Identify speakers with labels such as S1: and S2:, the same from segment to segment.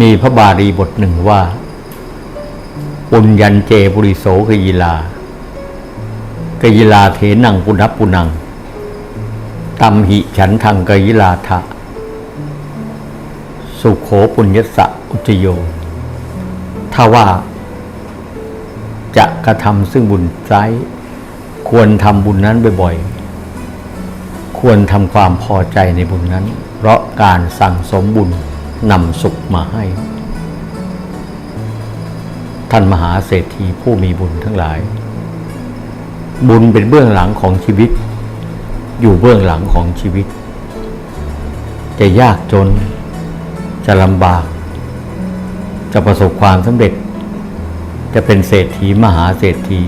S1: มีพระบาลีบทหนึ่งว่า ปุญญันเจบุริโสกยิลากยิลาเถนังปุณพปุนังตัมหิฉันทังกยิลาทะ สุโขปุญญสะอุจโย ถ้าว่า จะกระทำซึ่งบุญไซควรทำบุญนั้นบ่อยๆ ควรทำความพอใจในบุญนั้น เพราะการสั่งสมบุญ นำสุขมาให้ ท่านมหาเศรษฐีผู้มีบุญทั้งหลาย บุญเป็นเบื้องหลังของชีวิต อยู่เบื้องหลังของชีวิต จะยากจน จะลำบาก จะประสบความสำเร็จ จะเป็นเศรษฐีมหาเศรษฐี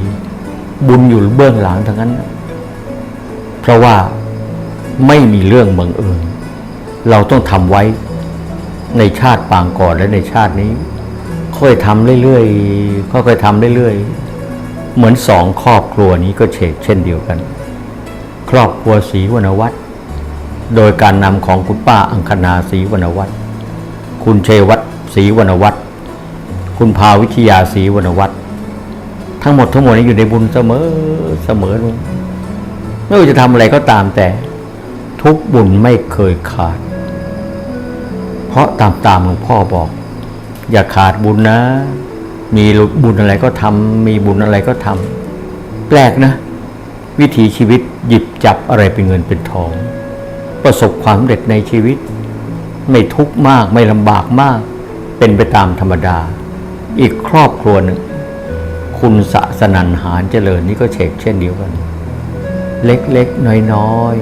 S1: บุญอยู่เบื้องหลังทั้งนั้น เพราะว่าไม่มีเรื่องบังเอิญเราต้องทำไว้ ในชาติปางก่อนและในชาตินี้ ค่อยทำเรื่อยๆค่อยๆทำเรื่อยๆ เหมือนสองครอบครัวนี้ก็เฉกเช่นเดียวกัน ครอบครัวศรีวรรณวัฒน์โดยการนำของคุณป้าอังคณาศรีวรรณวัฒน์คุณเชวัตศรีวรรณวัฒน์คุณภาวิทยาศรีวรรณวัฒน์ทั้งหมดทั้งมวลนี้อยู่ในบุญเสมอเสมอเลยไม่ว่าจะทำอะไรก็ตามแต่ ทุกบุญไม่เคยขาด เพราะตามตามหลวงพ่อบอก อย่าขาดบุญนะ มีบุญอะไรก็ทำมีบุญอะไรก็ทำแปลกนะ วิถีชีวิตหยิบจับอะไรเป็นเงินเป็นทอง ประสบความสำเร็จในชีวิต ไม่ทุกข์มากไม่ลำบากมาก เป็นไปตามธรรมดา อีกครอบครัวหนึ่ง คุณสะสนันหารเจริญนี่ก็เชกเช่นเดียวกัน เล็กๆน้อย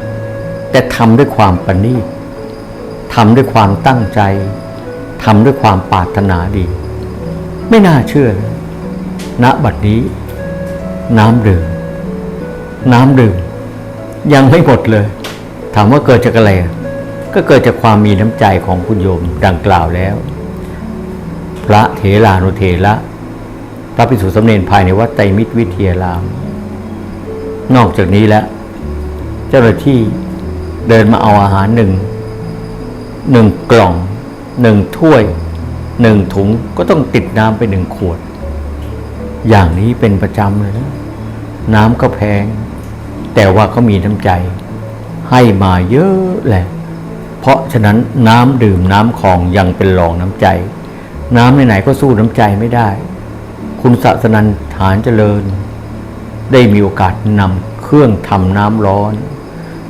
S1: ๆแต่ทำด้วยความประณีตำด้วยความตั้งใจทำด้วยความปรารถนาดี ไม่น่าเชื่อเลยณบัดนี้ น้ำดื่ม น้ำดื่ม ยังไม่หมดเลย ถามว่าเกิดจากอะไร ก็เกิดจากความมีน้ำใจของคุณโยมดังกล่าวแล้ว พระเถรานุเถระพระภิกษุสำเนนภายในวัดไตรมิตรวิทยาราม นอกจากนี้แล้ว เจ้าหน้าที่เดินมาเอาอาหารหนึ่ง หนึ่งกล่องหนึ่งถ้วยหนึ่งถุงก็ต้องติดน้ำไปหนึ่งขวด อย่างนี้เป็นประจำเลยนะน้ำก็แพง แต่ว่าเขามีน้ำใจ ให้มาเยอะแหละ เพราะฉะนั้นน้ำดื่มน้ำของยังเป็นรองน้ำใจ น้ำไหนๆก็สู้น้ำใจไม่ได้ คุณศาสนันฐานเจริญ ได้มีโอกาสนำเครื่องทำน้ำร้อน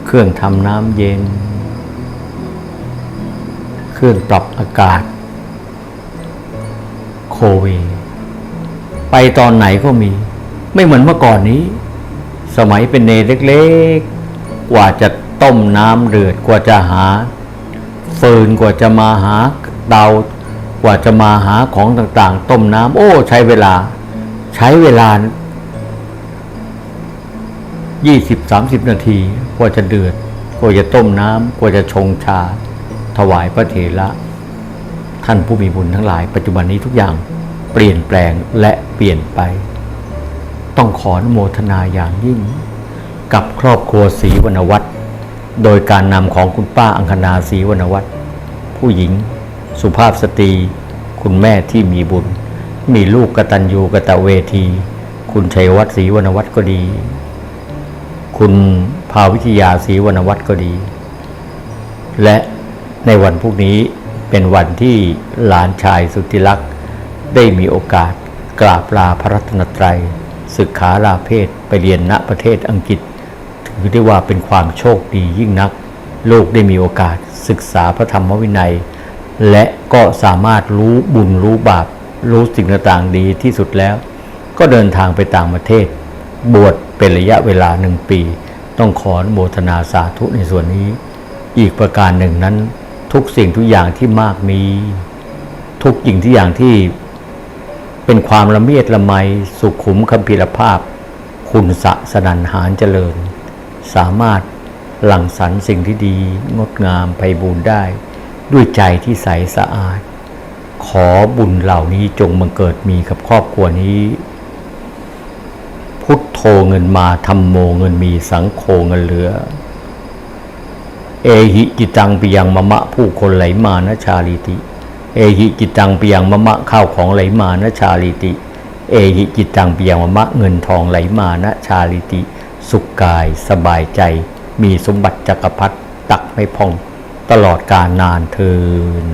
S1: เครื่องทำน้ำเย็น เครื่องปรับอากาศ โคเว ไปตอนไหนก็มี ไม่เหมือนเมื่อก่อนนี้ สมัยเป็นเนเล็กๆ กว่าจะต้มน้ำเดือดกว่าจะหาฟืนกว่าจะมาหาเตากว่าจะมาหาของต่างๆ ต้มน้ำโอ้ ใช้เวลา ใช้เวลายี่สิบสามสิบนาที กว่าจะเดือด กว่าจะต้มน้ำกว่าจะชงชา ถวายพระเถระท่านผู้มีบุญทั้งหลาย ปัจจุบันนี้ทุกอย่างเปลี่ยนแปลงและเปลี่ยนไป ต้องขออนุโมทนาอย่างยิ่ง กับครอบครัวศรีวรรณวัฒน์โดยการนำของคุณป้าอังคณาศรีวรรณวัฒน์ผู้หญิง สุภาพสตรี คุณแม่ที่มีบุญ มีลูกกตัญญูกตเวที คุณชัยวัฒน์ศรีวรรณวัฒน์ก็ดี คุณภาวิทยาศรีวรรณวัฒน์ก็ดี และ ในวันพรุ่งนี้เป็นวันที่หลานชายสุดที่รักได้มีโอกาสกราบลาพระรัตนตรัยศึกขาลาเพศไปเรียนณประเทศอังกฤษ ถือได้ว่าเป็นความโชคดียิ่งนัก ลูกได้มีโอกาสศึกษาพระธรรมวินัย และก็สามารถรู้บุญรู้บาป รู้สิ่งต่างๆดีที่สุดแล้ว ก็เดินทางไปต่างประเทศ บวชเป็นระยะเวลาหนึ่งปี ต้องขอโมทนาสาธุในส่วนนี้ อีกประการหนึ่งนั้น ทุกสิ่งทุกอย่างที่มากมี ทุกสิ่งที่อย่างที่เป็นความละเมียดละไมสุขุมคำพิรภาพ คุณสะสนันหารเจริญ สามารถหลั่งสรรสิ่งที่ดี งดงามไพบูรณ์ได้ ด้วยใจที่ใสสะอาด ขอบุญเหล่านี้จงบังเกิดมีกับครอบครัวนี้ พุทโธเงินมาธรรมโมเงินมีสังโฆเงินเหลือ เอหิจิตังปิยังมะมะผู้คนไหลมานะชาลิติ เอหิจิตังเปียงมะมะข้าวของไหลมานะชาลิติ เอหิจิตังเปียงมะมะเงินทองไหลมานะชาลิติ สุขกายสบายใจ มีสมบัติจักรพรรดิตักไม่พอง ตลอดกาลนานเทิน